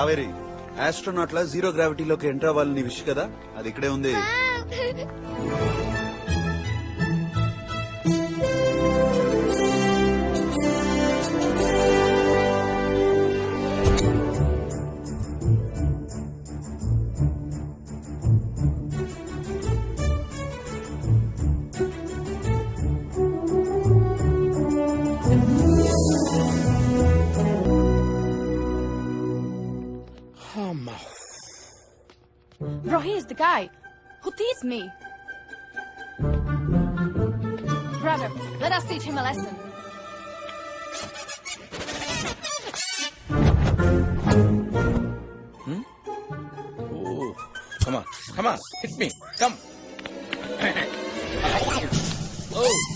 Kaveri. Astronaut లా zero గ్రావిటీలోకి enter అవ్వాలని విష్ కదా? అది ఇక్కడే ఉంది. Guy who teased me. Brother, let us teach him a lesson. Oh, come on, come on, hit me, come. oh,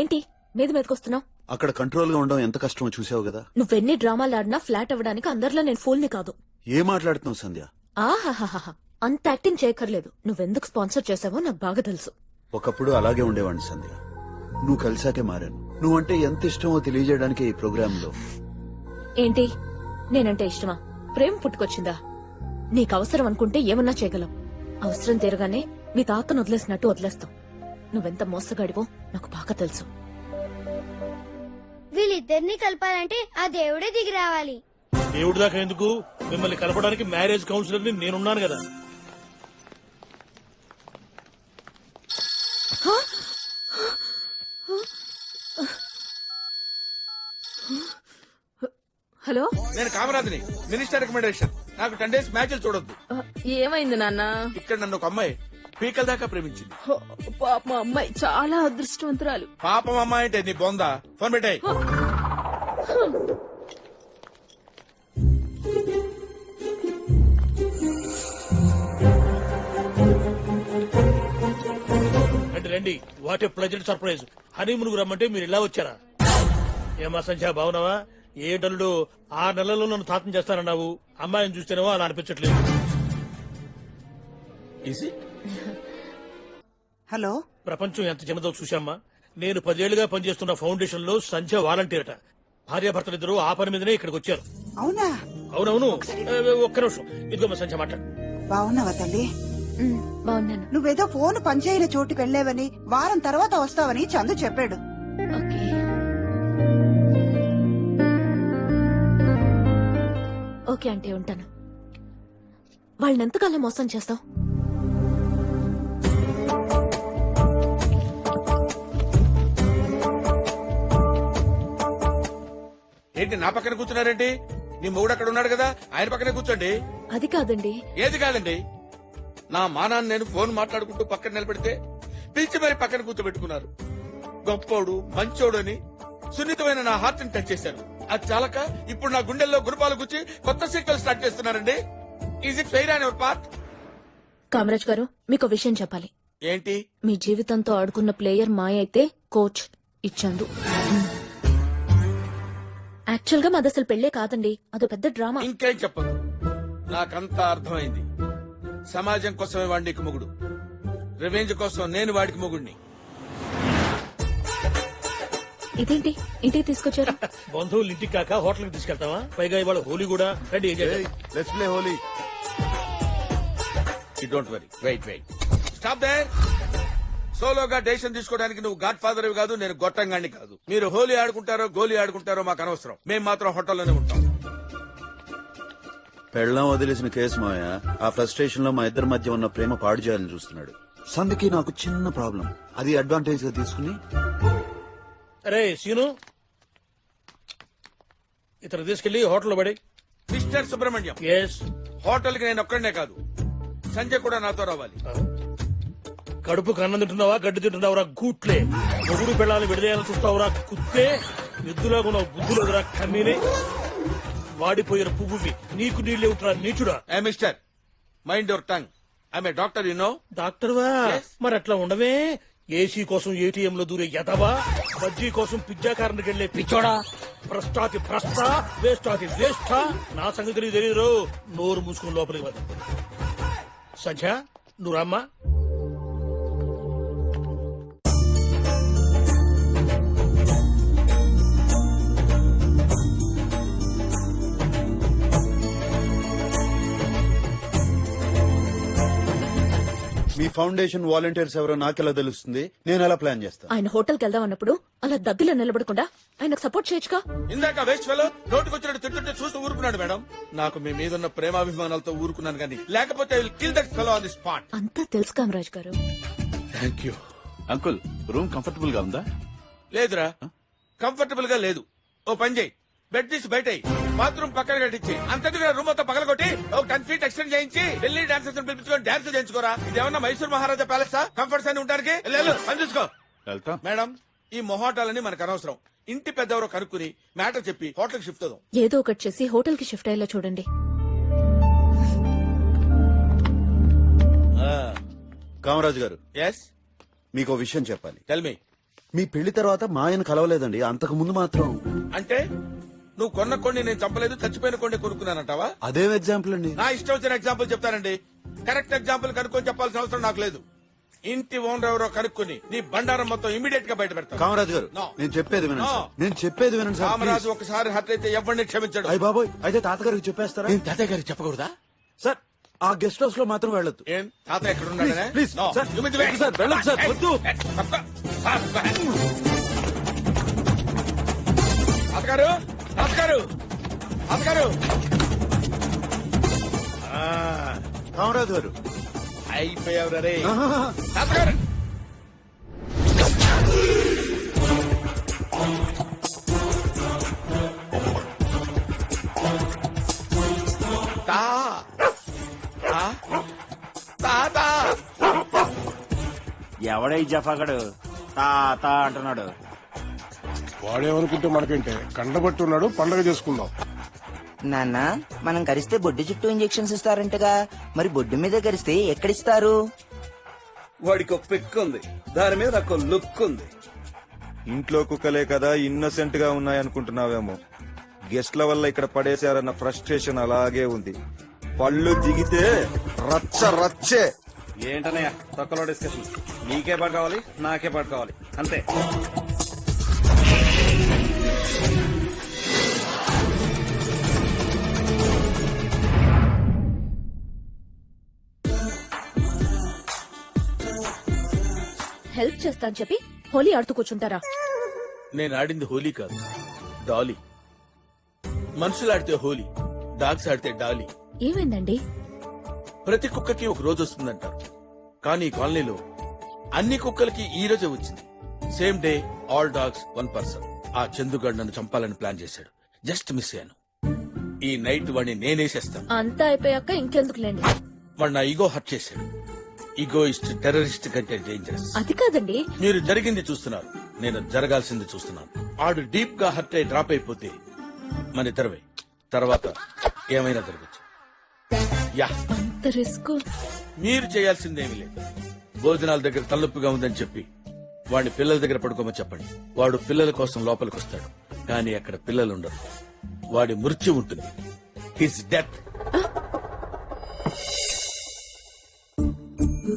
ఏంటి మీద మీదకొస్తున్నావు? అక్కడ కంట్రోల్గా ఉండడం ఎంత కష్టమో చూసావు కదా. నువ్వెన్ని డ్రామాలు ఆడినా ఫ్లాట్ అవ్వడానికి అందరిలో నేను ఫూల్ని కాదు. ఏం మాట్లాడుతున్నావు సంధ్య? ఆహాహాహా అంత యాక్టింగ్ చేయక్కర్లేదు. నువ్వెందుకు స్పాన్సర్ చేసావో నాకు బాగా తెలుసు. ఒకప్పుడు అలాగే ఉండేవాడిని సంధ్య. నువ్వు కలిసాకే మారాను. నువ్వంటే ఎంత ఇష్టమో తెలియజేయడానికి ఈ ప్రోగ్రామ్లో ఏంటి? నేనంటే ఇష్టమా? ప్రేమ పుట్టుకొచ్చిందా? నీకు అవసరం అనుకుంటే ఏమన్నా చేయగలం. అవసరం తీరగానే మీ తాతను వదిలేసినట్టు వదిలేస్తాం. నువ్వెంత మోసగాడివో నాకు బాగా తెలుసు. వీళ్ళిద్దరిని కలపాలంటే ఆ దేవుడే దిగి రావాలి. దేవుడి దాకా ఎందుకు? మిమ్మల్ని కలపడానికి మ్యారేజ్ కౌన్సిలర్ని నేనున్నాను కదా. హలో? నేను కామరాజుని. Minister recommendation. నాకు టెన్ డేస్ మ్యాచ్లు చూడొద్దు. ఏమైంది నాన్న? ఇక్కడ నన్ను ఒక అమ్మాయి పీకల దాకా ప్రేమించింది. పాప మా అమ్మాయి చాలా అదృష్టవంతురాలు. పాపం అమ్మాయి అంటే నీ బొందా. ఫోన్ పెట్టాయి. రండి రండి. What a pleasant surprise honeymoon రమ్మంటే మీరు ఇలా వచ్చారా? ఏమా సంధ్య బాగున్నావా ఏ డల్లుడు ఆ నెలలో నన్ను తాతం చేస్తానన్నావు. అమ్మాయిని చూస్తేనేమో అలా అనిపించట్లేదు. Is it? హలో? ప్రపంచం ఎంత చిన్నదో చూశామ్మా. నేను పదేళ్ళుగా పనిచేస్తున్న ఫౌండేషన్లో సంధ్య వాలంటీరట భార్యాభర్తలిద్దరూ ఆ పని మీదనే ఇక్కడికి వచ్చారు. అవునా? అవునవును. ఒక్క నిమిషం. ఇదిగో మా సంధ్య మాట్లాడు. బాగున్నావా తల్లి? బాగున్నాను. నువ్వేదో ఫోన్ పనిచేయని చోటుకి వెళ్ళేవని వారం తర్వాత వస్తావని చందు చెప్పాడు. ఓకే. ఓకే అంటే ఉంటాను. వాళ్ళని ఎంతకాలం మోసం చేస్తావు? ఏంటి నా పక్కన కూర్చున్నారేంటి? నీ మొగుడు అక్కడ ఉన్నాడు కదా ఆయన పక్కనే కూర్చోండి. అది కాదండి. ఏది కాదండి? నా మానాన్ని నేను ఫోన్ మాట్లాడుకుంటూ పక్కన నిలబెడితే పిలిచి మరి పక్కన కూర్చోబెట్టుకున్నారు. గొప్పోడు మంచోడు అని సున్నితమైన నా హార్ట్ని టచ్ చేశారు. అది చాలక ఇప్పుడు నా గుండెల్లో గురుపాలు గుచ్చి కొత్త సీక్వెల్ స్టార్ట్ చేస్తున్నారండి. ఈజ్ ఇట్ ఫెయిర్ అని పార్ట్ కామరాజ్ గారు మీకు విషయం చెప్పాలి. ఏంటి? మీ జీవితంతో ఆడుకున్న ప్లేయర్ మాయ అయితే కోచ్ ఇచ్చాందు. యాక్చువల్గా మాది అసలు పెళ్ళే కాదండి. అదో పెద్ద డ్రామా. ఇంకేం చెప్పదు నాకంతా అర్థమైంది. సమాజం కోసమే వాడికి మొగుడు. రివెంజ్ కోసం నేను వాడికి మొగుడిని. ఇదేంటి? ఇంటికి తీసుకొచ్చారు? బంధువులు ఇంటికి కాక హోటల్కి తీసుకెళ్తావా? పైగా ఇవాళ హోలీ కూడా రండి? Let's play Holi. Don't worry wait wait stop there సోలోగా డెసిషన్ తీసుకోవడానికి నువ్వు గాడ్ ఫాదర్ కాదు నేను గొట్టంగాన్ని కాదు. మీరు హోలీ ఆడుకుంటారో గోలీ ఆడుకుంటారో మాకు అనవసరం. మేము మాత్రం హోటల్లోనే ఉంటాం. పెళ్ళం వదిలేసిన కేసు మాయ ఆ ఫ్రస్ట్రేషన్లో మా ఇద్దరి మధ్య ఉన్న ప్రేమ పాడు చేయాలని చూస్తున్నాడు. సంధికి నాకు చిన్న ప్రాబ్లం. అది అడ్వాంటేజ్గా తీసుకుని అరే సీను. ఇతను తీసుకెళ్ళి హోటల్లో పడి. మిస్టర్ సుబ్రహ్మణ్యం ఎస్ హోటల్కి నేను ఒక్కడనే కాదు. సంజయ్ కూడా నాతో రావాలి. కడుపు కన్నం తింటున్నావా? గడ్డి తింటున్నావురా? గూట్లే. మొగుడు పెళ్ళాలని విడదీయాలని చూస్తావురా? కుత్తే. ఎద్దులాగున్నావు బుద్ధులేదురా కమ్మీనే వాడిపోయిన పువ్వువి. నీకు నీళ్ళు ఏమిట్రా నీచుడా. Hey mister. Mind your tongue I'm a doctor you know డాక్టర్వా. మరి అట్లా ఉండవే? ఏసీ కోసం ఏటీఎం లో దూరే ఎదవా బజ్జీ కోసం పిజ్జా కారణకి వెళ్ళే పిచ్చోడా? భ్రష్టాతి భ్రష్ట వేస్టాతి వేష్ట నా సంగతి తెలియదు నోరు మూసుకుని లోపలికి వద సంధ్య నువ్వు రమ్మా? ఫౌండేషన్ వాలంటీర్స్ ఎవరో నాకెలా తెలుస్తుంది? నేను ఎలా ప్లాన్ చేస్తా? ఆయన హోటల్కి వెళ్దాం అన్నప్పుడు అలా దగ్గరలో నిలబడకుండా ఆయనకు సపోర్ట్ చేయొచ్చుగా? ఇందాక వేస్ట్ ఫెలో నోటికొచ్చినట్టు తింటుంటే చూస్తూ ఊరుకున్నాడు మేడం. నాకు మీ మీద ఉన్న ప్రేమాభిమానాలతో ఊరుకున్నాను కానీ లేకపోతే kill that fellow on the spot అంతా తెలుసు Kamaraj garu. Thank you uncle room కంఫర్టబుల్గా ఉందా? లేదురా. కంఫర్టబుల్గా లేదు. ఓ పని చేయి. బెడ్ తీసి బయట బాత్రూమ్ పక్కన కట్టించి. అంతటిగా రూమ్ మొత్తం పగలగొట్టి ఒక టెన్ ఫీట్ ఎక్స్టెండ్ చేయించి ఢిల్లీ డాన్సర్స్ పిలిపించుకొని డాన్స్ చేయించుకోరా? ఇది ఏమన్నా మైసూర్ మహారాజా ప్యాలెస్ కంఫర్ట్స్ అని ఉండడానికి? వెళ్ళు, పని చూసుకో. వెళ్తాం. మేడం ఈ మొహాటాలని మనకు అనవసరం. ఇంటి పెద్దవరో కనుక్కుని మ్యాటర్ చెప్పి హోటల్ షిఫ్ట్ అవుదాం. ఏదో ఒకటి చేసి హోటల్కి షిఫ్ట్ అయ్యేలా చూడండి. కామరాజు గారు. ఎస్ మీకు విషయం చెప్పాలి. టెల్ మీ మీ పెళ్ళి తర్వాత మా ఆయన కలవలేదండి. అంతకు ముందు మాత్రం. అంటే? నువ్వు కొన్న కొన్ని నేను చంపలేదు చచ్చిపోయిన కొన్ని కొనుక్కున్నానంటావా అదేం ఎగ్జాంపుల్ అండి నా ఇష్టం వచ్చిన ఎగ్జాంపుల్ చెప్తానండి కరెక్ట్ ఎగ్జాంపుల్ కనుక్కొని చెప్పాల్సిన అవసరం నాకు లేదు ఇంటి ఓనర్ ఎవరో కనుక్కుని నీ బండారం మొత్తం ఇమీడియట్గా బయట పెడతా కామరాజు గారు No. నేను చెప్పేది వినండి No. సార్. నేను చెప్పేది వినండి సార్ రామరాజు please. ఒకసారి హర్ట్ అయితే ఎవరిని క్షమించడు అయ్య బాబోయ్ అయితే తాతగారికి చెప్పేస్తారా నేను తాతయ్య గారికి చెప్పకూడదా సార్ ఆ గెస్ట్ హౌస్లో మాత్రం వెళ్ళొద్దు ఏం తాత ఎక్కడ ఉన్నాడనే Please, please, No. sir. You mean the way? Sir, వెళ్ళొద్దు, sir. Hey, వద్దు. hey, తప్పక. Sir, sir. తాతగారు ఆ, కామరాజు గారు. అయిపోయావు రే. ఎవడై జఫాగడు? తా తా అంటున్నాడు. వాడేమనుకుంటే మనకంటే కండబట్టి ఉన్నాడు పండగ చేసుకుందాం. నాన్న మనం కరిస్తే బొడ్డు చుట్టూ ఇంజెక్షన్స్ ఇస్తారంటగా. మరి బొడ్డు మీద కరిస్తే ఎక్కడిస్తారు? వాడికి ఒక పిక్ ఉంది. దాని మీద నాకు లుక్ ఉంది. ఇంట్లో కుక్కలే కదా ఇన్నోసెంట్గా ఉన్నాయనుకుంటున్నావేమో. గెస్ట్ల వల్ల ఇక్కడ పడేశారన్న ఫ్రస్ట్రేషన్ అలాగే ఉంది. పళ్ళు దిగితే రచ్చ రచ్చే. ఏంటనయ్య తొక్కలో డిస్కషన్. నీకే పాటు కావాలి నాకే పాటు కావాలి. అంతే. హెల్ప్ చేస్తా అని చెప్పి హోలీ ఆడుతూ కూర్చుంటారా? నేను ఆడింది హోలీ కాదు డాలీ. మనుషులు ఆడితే హోలీ డాగ్స్ ఆడితే డాలీ. ఏమైందండి? ప్రతి కుక్కకి ఒక రోజు వస్తుందంటారు కానీ ఈ కాలనీలో అన్ని కుక్కలకి ఈ రోజే వచ్చింది. Same day all dogs one person. ఆ చందుగాడు నన్ను చంపాలని ప్లాన్ చేశాడు. జస్ట్ మిస్ అయ్యాను. ఈ నైట్ వాడిని నేనేసేస్తాను. అంతా అయిపోయాక ఇంకెందుకులేండి? వాడు నా ఈగో హర్ట్ చేశాడు. ఈగో ఇస్ట్ టెర్రరిస్ట్ కంటే డేంజరస్ అది కాదండి. మీరు జరిగింది చూస్తున్నారు. నేను జరగాల్సింది చూస్తున్నాను. ఆడు డీప్గా హర్ట్ అయి డ్రాప్ అయిపోతే మన ఇద్దరమే. తర్వాత ఏమైనా జరగచ్చు. యా. అంత రిస్క్ మీరు చేయాల్సిందేమీ లేదు. భోజనాల దగ్గర తలనొప్పిగా ఉందని చెప్పి వాడిని పిల్లల దగ్గర పడుకోమని చెప్పండి. వాడు పిల్లల కోసం లోపలికి వస్తాడు కానీ అక్కడ పిల్లలు ఉండరు. వాడి మృత్యు ఉంటుంది. హిస్ డెత్ రేపు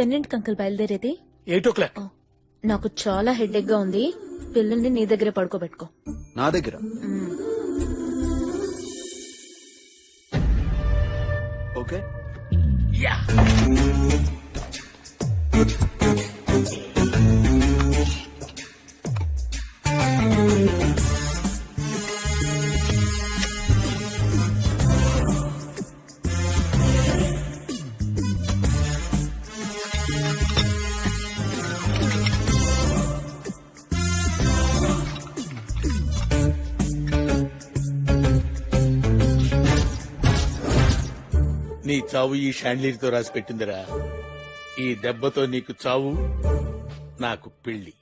ఎన్నింటికి అంకుల్ బయలుదేరేది? Eight o'clock. నాకు చాలా హెడేక్గా ఉంది. పిల్లల్ని నీ దగ్గరే పడుకోబెట్టుకో. నా దగ్గర? ఓకే. నీ చావు ఈ షాండ్లీర్తో రాసి పెట్టిందిరా. ఈ దెబ్బతో నీకు చావు నాకు పెళ్ళి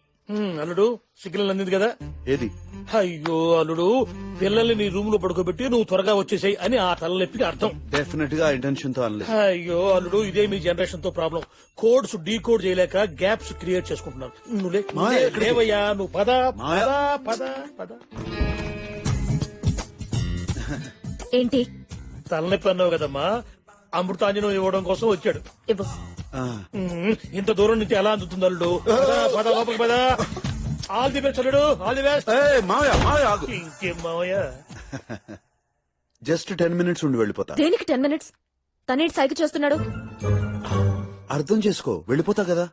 అల్లుడు సిగ్నల్ అందింది కదా? ఏది? అయ్యో అల్లుడు పిల్లల్ని నీ రూమ్లో పడుకోబెట్టి నువ్వు త్వరగా వచ్చేసాయి అని ఆ తలనొప్పికి అర్థం. డెఫినెట్గా ఇంటెన్షన్తో అనలేదు. అయ్యో అల్లుడు ఇదే మీ జనరేషన్తో ప్రాబ్లం. కోడ్స్ డీ కోడ్ చేయలేక గ్యాప్స్ క్రియేట్ చేసుకుంటున్నారు. నువ్వు? లేవయ్యా నువ్వు పద మాయ. పద పద పద. ఏంటి? తలనొప్పి అన్నావు కదమ్మా. అమృతాంజనం ఇవ్వడం కోసం వచ్చాడు. ఇవ్వు. ఆ, ఉమ్, ఇంత దూరం నుంచి ఎలా అందుతుంది అల్లుడు? పద, పద లోపలికి పద. ఆల్ ది బెస్ట్ అల్లుడు ఆల్ ది బెస్ట్. ఏయ్, మావయ్య మావయ్య ఆగు. ఇంకేం మావయ్య. జస్ట్ టెన్ మినిట్స్ ఉండి వెళ్ళిపోతా. దేనికి టెన్ మినిట్స్? తనేటి సైకి చేస్తున్నాడు. అర్థం చేసుకో వెళ్ళిపోతా కదా.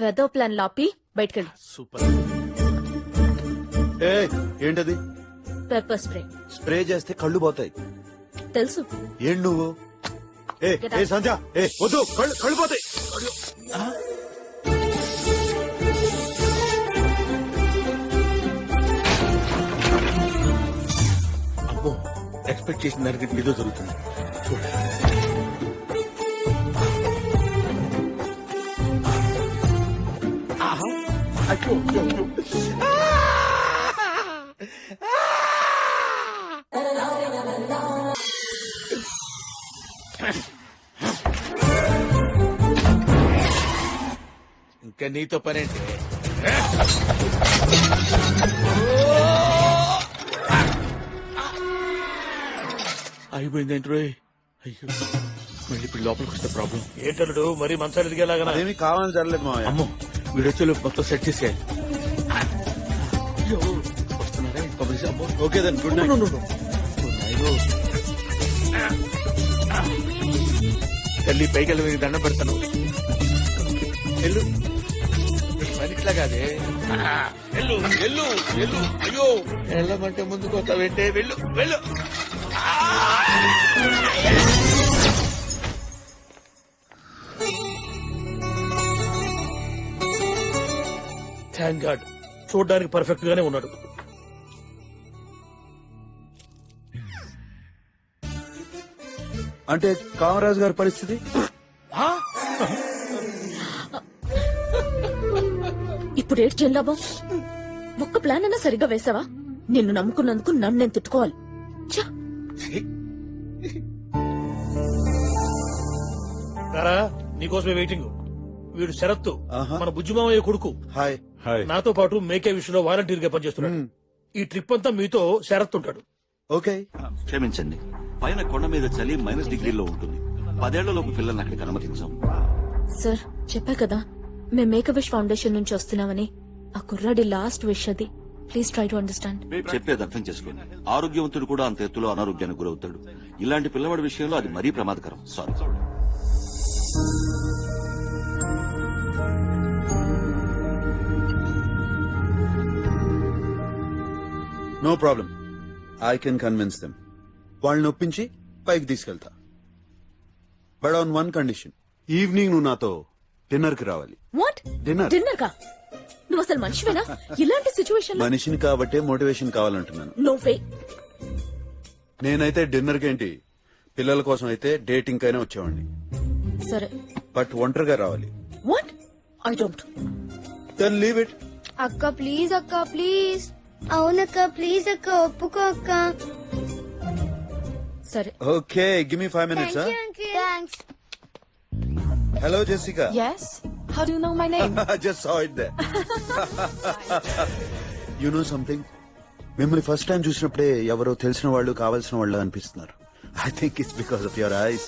వెదర్ ప్లాన్ లాపి బయటకెళ్ళి. సూపర్. ఏ ఏంటది? Pepper spray. స్ప్రే చేస్తే కళ్ళు పోతాయి. తెలుసు. ఏం నువ్వు? ఏ ఏ. సంధ్య ఏ వద్దు కళ్ళు కళ్ళు పోతాయి అమ్మో ఎక్స్పెక్ట్ చేసిన దానికి ఏదో జరుగుతుంది చూడు ఆహా. అయ్యో, ఇంకా నీతో పనేంటి అయిపోయిందేంటి రోయ్? అయ్యో మళ్ళీ ఇప్పుడు లోపలికి వస్తే ప్రాబ్లం ఏంటల్లుడు మరి మంచాలు ఎదిగేలాగా అదేమి కావాలని జరగలేదు మావయ్య. అమ్మో వీడొచ్చేలోపు మొత్తం సెట్ చేసేయాలి. అయ్యో, వస్తున్నారా? పంపించేసి, అమ్మో. Okay then good night. తల్లి పైకి వెళ్ళి మీకు దండం పెడతాను. వెళ్ళు. పనిట్లా కాదే వెళ్ళు వెళ్ళు వెళ్ళు. అయ్యో. వెళ్ళమంటే ముందుకు వస్తావేంటే వెళ్ళు వెళ్ళు. థ్యాంక్ గాడ్ చూడడానికి పర్ఫెక్ట్ గానే ఉన్నాడు. అంటే కామరాజు గారి పరిస్థితి? ఇప్పుడు ఏడు లాభం ఒక్క ప్లాన్ అన్నా సరిగ్గా వేసావా? నిన్ను నమ్ముకున్నందుకు నన్ను నేను తిట్టుకోవాలి. నీకోసమే వెయిటింగ్ వీడు శరత్తు. మన బుజ్జిమామయ్య కొడుకు. హాయ్ హాయ్ నాతో పాటు మేకే విషయంలో వాలంటీర్గా పనిచేస్తున్నాడు ఈ ట్రిప్ అంతా మీతో శరత్ ఉంటాడు. ఓకే క్షమించండి. పైన కొండ మీద చలి మైనస్ డిగ్రీలో ఉంటుంది. పదేళ్ళలోపు పిల్లల్ని అక్కడికి అనుమతించాం. సార్ చెప్పా కదా. మేము మేక విష్ ఫౌండేషన్ నుంచి వస్తున్నామని. ఆ కుర్రాడి లాస్ట్ విష్ అది. Please try to understand. చెప్పేది అర్థం చేసుకోండి. ఆరోగ్యవంతుడు కూడా అంత ఎత్తులో అనారోగ్యానికి గురవుతాడు. ఇలాంటి పిల్లవాడి విషయంలో అది మరీ ప్రమాదకరం. Sorry no problem I can convince them వాళ్ళని ఒప్పించి పైకి తీసుకెళ్తా. But on one condition evening నువ్వు నాతో డిన్నర్కి రావాలి. What Dinner. డిన్నర్ కా నువ్వు అసలు మనిషివేనా? ఇలాంటి సిచ్యువేషన్ మనిషిని కాబట్టే మోటివేషన్ కావాలంటున్నాను. నో వే నేనైతే డిన్నర్ ఏంటి పిల్లల కోసం అయితే డేటింగ్ కైనా వచ్చేవాడిని. సరే. బట్ ఒంటరిగా రావాలి. What I don't then leave it అక్క ప్లీజ్ అక్క ప్లీజ్ అవునక్క ప్లీజ్ అక్క ఒప్పుకో అక్క. సరే. Okay give me five minutes thanks hello Jessica Yes? How do you know my name? Just saw it they you know something మిమ్మల్ని first time చూసినప్పుడే ఎవరో తెలిసిన వాళ్ళు కావాల్సిన వాళ్ళు అనిపిస్తున్నారు. I think it's because of your eyes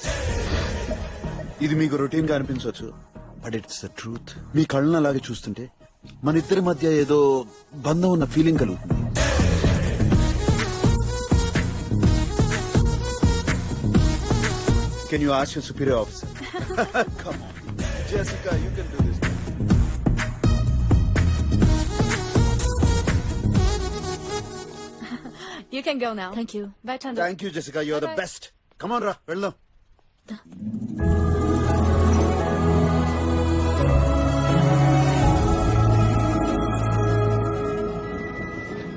ఇది మీకు రొటీన్గా అనిపించవచ్చు బట్ ఇట్స్ ద ట్రూత్ మీ కళ్ళను అలాగే చూస్తుంటే మన ఇద్దరి మధ్య ఏదో బంధం ఉన్న ఫీలింగ్ కలుగుతుంది. Can you ask your superior officer come Jessica you can do this You can go now. Thank you Bye, Chandra. Thank you Jessica you are the. Best come on రా వెళ్దాం